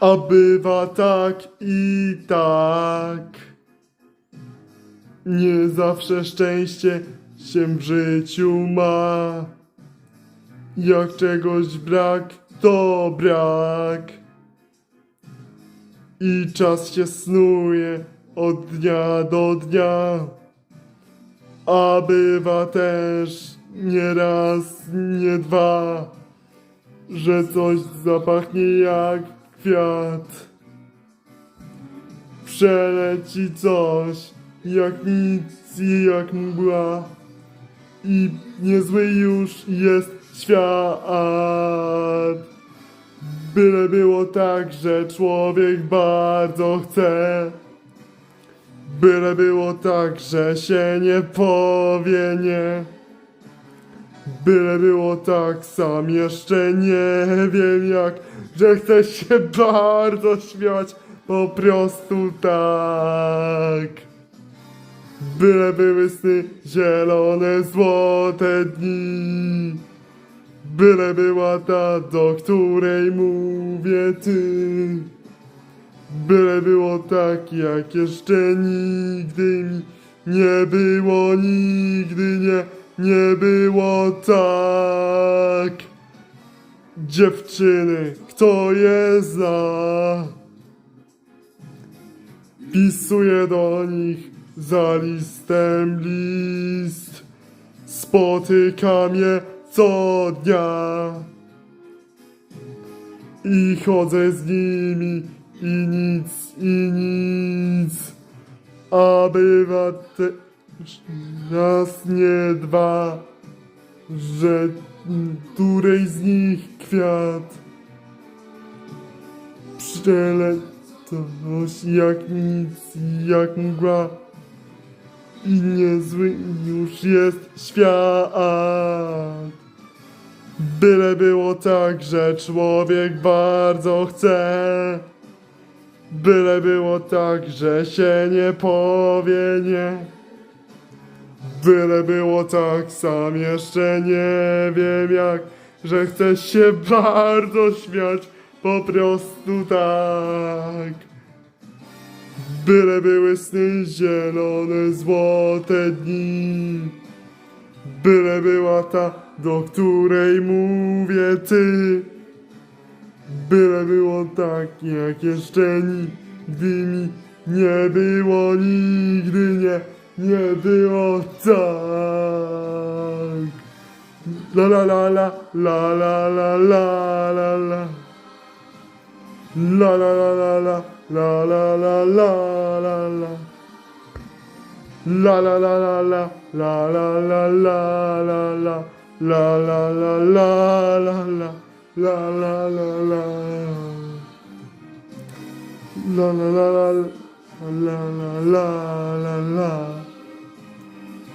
A bywa tak i tak. Nie zawsze szczęście się w życiu ma. Jak czegoś brak, to brak. I czas się snuje od dnia do dnia. A bywa też nie raz, nie dwa, że coś zapachnie jak kwiat. Przeleci coś jak nic i jak mgła. I niezły już jest świat. Byle było tak, że człowiek bardzo chce. Byle było tak, że się nie powie nie. Byle było tak, sam jeszcze nie wiem jak, że chcę się bardzo śmiać, po prostu tak. Byle były sny zielone, złote dni. Byle była ta, do której mówię ty. Byle było tak, jak jeszcze nigdy mi nie było, nigdy nie, nie było tak. Dziewczyny, kto je zna? Pisuję do nich za listem list. Spotykam je co dnia. I chodzę z nimi i nic, i nic. A bywa też raz, nie dwa, że której z nich kwiat przeletoność jak nic, jak mgła. I niezły już jest świat. Byle było tak, że człowiek bardzo chce. Byle było tak, że się nie powie nie. Byle było tak, sam jeszcze nie wiem jak, że chcę się bardzo śmiać, po prostu tak. Byle były sny zielone, złote dni. Byle była ta, do której mówię ty. Byle było tak, jak jeszcze nigdy mi nie było, nigdy nie, nie było tak. La la la la, la la la la la la. La la la la la, la la la la la la. La la la la la, la la la la la la. La la la la la la, la la la la. La la la la, la la la la la.